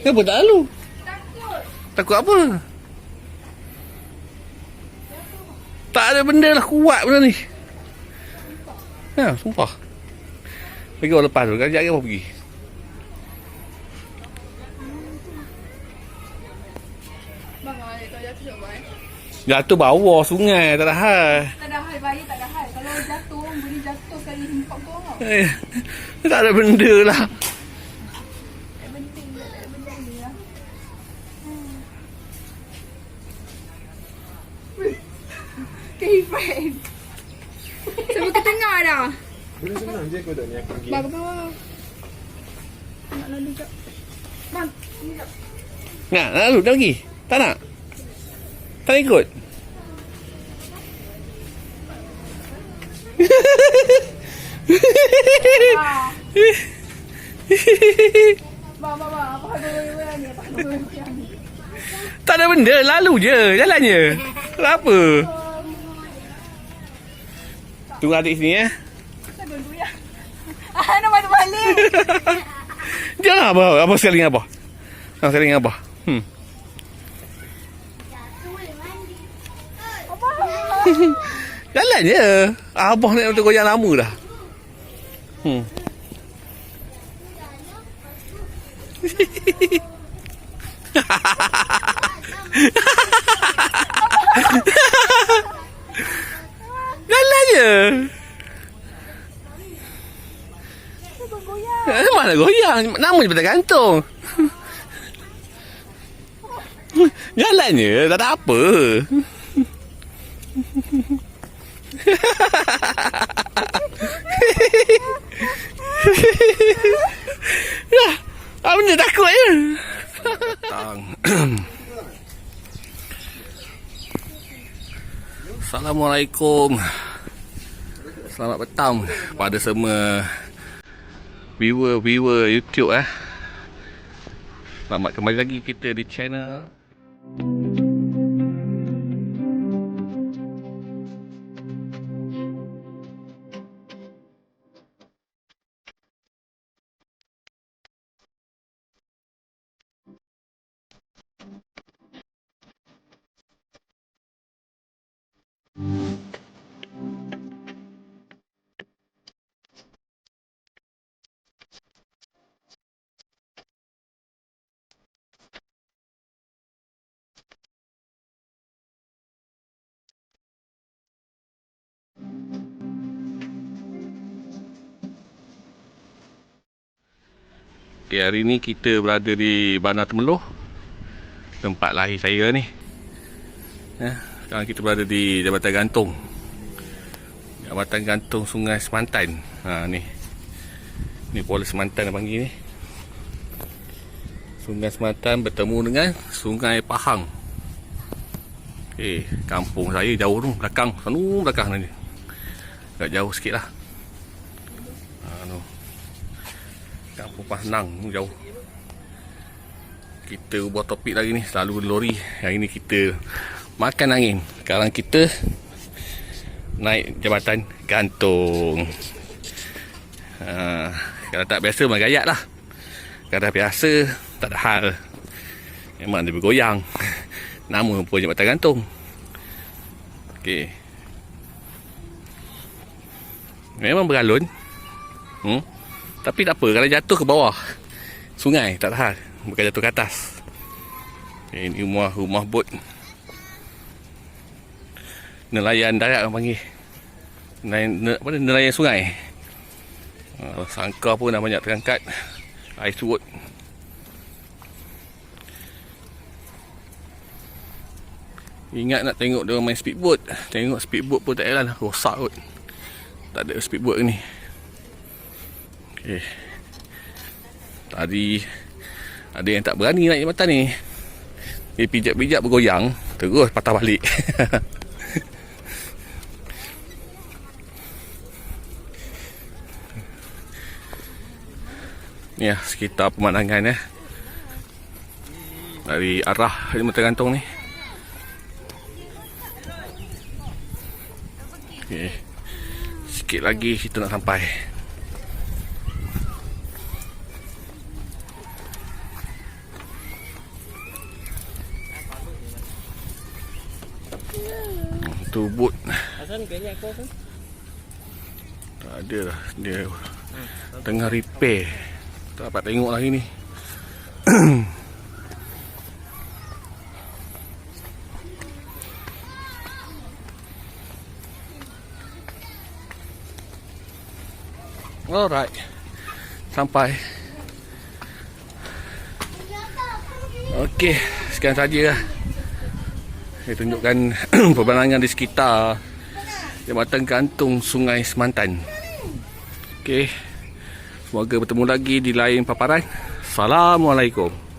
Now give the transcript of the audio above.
Kenapa tak lalu? Takut apa? Tak ada benda lah kuat benda ni. Ha, sumpah. Pergi orang lepas tu. Kejap lagi apa pergi? Jatuh bawah sungai. Tak ada hal. Tak ada hal, bayi tak ada hal. Kalau jatuh, boleh jatuh sekali empat kau. Eh, tak ada benda lah. Tak penting, tak ada benda ni lah. Kehifan. Sampai ke tengah dah. Boleh senang je kau tak ni aku pergi. Bang, bang, bang. Nak lalu jap. Bang, ni jap. Nak, nak lalu dah pergi? Tak nak? Tak nak ikut? Bang, bang, bang. Apa hal goyang-goyang ni? Apa hal goyang-goyang ni? tak ada benda. Lalu je. Jalan je. Tunggu adik sini ya. Goyang-goyang? Ah, nak balik balik. Jangan apa. Apa sekali dengan apa? Apa sekali dengan apa? Hmm. Apa? Jalan je. Abah nak untuk goyang lama dah. Hmm. Eh, Mana goyang? Nama je pada gantung. Jalan je, tak ada apa. ya, apa benda takut je. Tang. Assalamualaikum. Selamat petang pada semua viewer-viewer YouTube eh. Selamat kembali lagi kita di channel Okay, hari ni kita berada di Bandar Temeloh Tempat lahir saya ni. Ya, Sekarang kita berada di Jabatan Gantung. Jabatan Gantung Sungai Semantan. Ha, ni. Ni Polis Semantan dia panggil ni. Sungai Semantan bertemu dengan Sungai Pahang. Okay, kampung saya jauh tu Belakang, sana belakang ni. Agak jauh sikit lah ha, tu. Kampung Pahnang jauh. Kita ubah topik lagi ni Selalu lori Hari ni kita Makan angin. Sekarang kita Naik jabatan gantung. Ha, Kalau tak biasa memang gayat lah. Kalau biasa Tak ada hal. Memang dia bergoyang. Nama pun jabatan gantung. Okey. Memang beralun. Hmm? Tapi tak apa Kalau jatuh ke bawah Sungai Tak tahan Bukan jatuh ke atas. Ini rumah Rumah bot. Nelayan darat orang panggil. Nelayan, ne, apa nelayan sungai. Uh, Sangka pun dah banyak terangkat. Air surut. Ingat nak tengok dia main speedboat. Tengok speedboat pun tak jalan Rosak kot. Tak ada speedboat ni Okay. Tadi ada yang tak berani naik jambatan ni. Dia pijak-pijak bergoyang, terus patah balik. ni ya, sekitar pemandangan ya. Dari arah jambatan gantung ni. Okay. Sikit lagi kita nak sampai. Hasan kerja aku. Tak ada lah. Dia tengah repair. Tak dapat tengok lagi ni. Alright. Sampai. Okey, sekian saja lah. Saya tunjukkan pemandangan di sekitar Jambatan Gantung Sungai Semantan. Okey. Semoga bertemu lagi di lain paparan. Assalamualaikum.